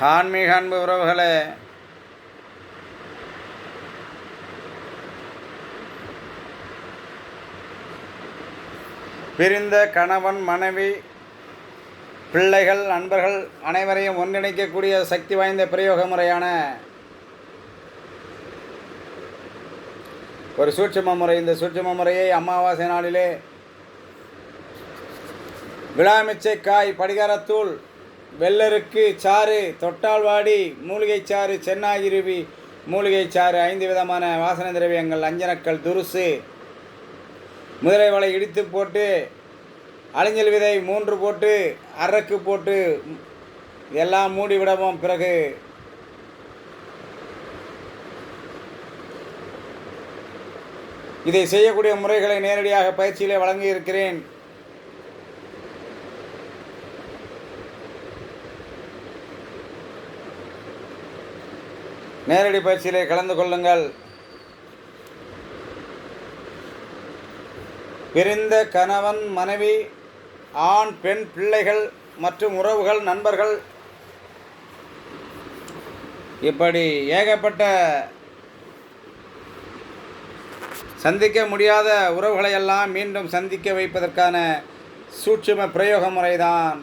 ஆன்மீக அன்பு உறவுகளே பிரிந்த கணவன் மனைவி பிள்ளைகள் நண்பர்கள் அனைவரையும் ஒன்றிணைக்கக்கூடிய சக்தி வாய்ந்த பிரயோக முறையான ஒரு சூட்சும முறை. இந்த சூட்சும முறையை அமாவாசை நாளிலே விழாமிச்சை காய் படிகாரத்தூள் வெள்ளருக்கு சாறு தொட்டால்வாடி மூலிகை சாறு சென்னாகிருவி மூலிகை சாறு ஐந்து விதமான வாசனை திரவியங்கள் அஞ்சனக்கல் துருசு முதலை வலை இடித்து போட்டு அழிஞ்சல் விதை மூன்று போட்டு அரக்கு போட்டு எல்லாம் மூடி விடவும் பிறகு இதை செய்யக்கூடிய முறைகளை நேரடியாக பயிற்சியிலே வழங்கி நேரடி பயிற்சியிலே கலந்து கொள்ளுங்கள். பிரிந்த கணவன் மனைவி ஆண் பெண் பிள்ளைகள் மற்றும் உறவுகள் நண்பர்கள். இப்படி ஏகப்பட்ட சந்திக்க முடியாத உறவுகளை எல்லாம் மீண்டும் சந்திக்க வைப்பதற்கான சூட்சும பிரயோக முறைதான்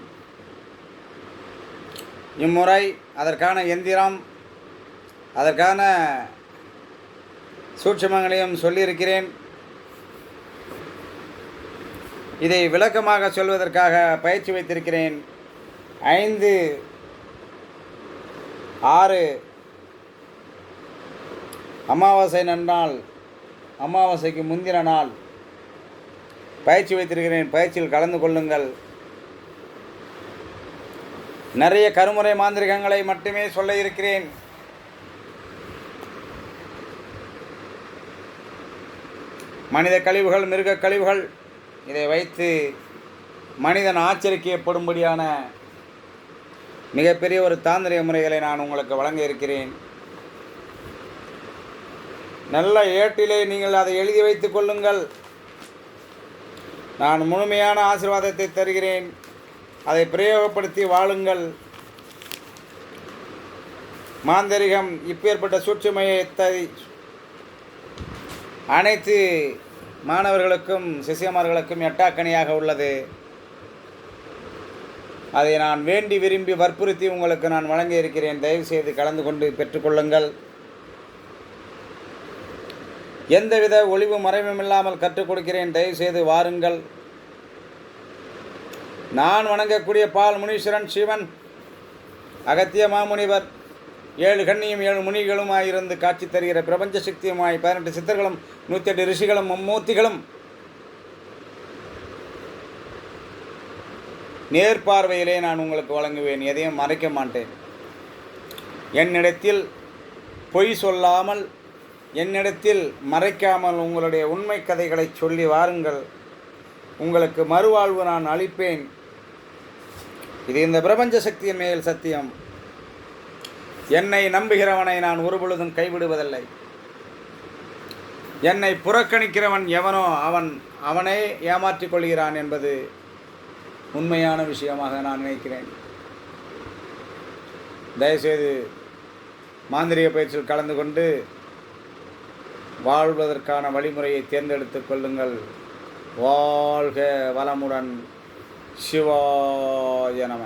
இம்முறை அதற்கான எந்திரம் அதற்கான சூட்சுமங்களையும் சொல்லியிருக்கிறேன். இதை விளக்கமாக சொல்வதற்காக பயிற்சி வைத்திருக்கிறேன். ஐந்து ஆறு அமாவாசை நன்னாள் அமாவாசைக்கு முந்தின நாள். பயிற்சி வைத்திருக்கிறேன். பயிற்சியில் கலந்து கொள்ளுங்கள். நிறைய கருமுறை மாந்திரிகங்களை மட்டுமே சொல்ல இருக்கிறேன். மனித கழிவுகள் மிருக கழிவுகள். இதை வைத்து மனிதன் ஆச்சரிக்கப்படும்படியான மிகப்பெரிய ஒரு தாந்திரிக முறைகளை நான் உங்களுக்கு வழங்க இருக்கிறேன். நல்ல ஏட்டிலே நீங்கள் அதை எழுதி வைத்துக் கொள்ளுங்கள். நான் முழுமையான ஆசீர்வாதத்தை தருகிறேன். அதை பிரயோகப்படுத்தி வாழுங்கள். மாந்தரிகம் இப்பேற்பட்ட சூட்சுமையத்தை அனைத்து மாணவர்களுக்கும் சிசியமார்களுக்கும் எட்டாக்கணியாக உள்ளது. அதை நான் வேண்டி விரும்பி வற்புறுத்தி உங்களுக்கு நான் வழங்கி இருக்கிறேன். தயவுசெய்து கலந்து கொண்டு பெற்றுக்கொள்ளுங்கள். எந்தவித ஒளிவு மறைவும் இல்லாமல் கற்றுக் கொடுக்கிறேன். தயவுசெய்து வாருங்கள். நான் வணங்கக்கூடிய பால் முனீஸ்வரன் சிவன் அகத்திய மாமுனிவர் ஏழு கண்ணியும் ஏழு முனிகளுமாயிருந்து காட்சி தருகிற பிரபஞ்ச சக்தியுமாய் பதினெட்டு சித்தர்களும் நூற்றி எட்டு ரிஷிகளும் மும்மூர்த்திகளும் நேர்பார்வையிலே நான் உங்களுக்கு வழங்குவேன் எதையும் மறைக்க மாட்டேன். என்னிடத்தில் பொய் சொல்லாமல் என்னிடத்தில் மறைக்காமல் உங்களுடைய உண்மை கதைகளை சொல்லி வாருங்கள். உங்களுக்கு மறுவாழ்வு நான் அளிப்பேன். இது இந்த பிரபஞ்ச சக்தியின் மேல் சத்தியம். என்னை நம்புகிறவனை நான் ஒருபொழுதும் கைவிடுவதில்லை. என்னை புறக்கணிக்கிறவன் எவனோ அவன் அவனே ஏமாற்றிக் கொள்கிறான் என்பது உண்மையான விஷயமாக நான் நினைக்கிறேன். தயவுசெய்து மாந்திரிக பயிற்சியில் கலந்து கொண்டு வாழ்வதற்கான வழிமுறையை தேர்ந்தெடுத்துக் கொள்ளுங்கள். வாழ்க வளமுடன். சிவாய நம.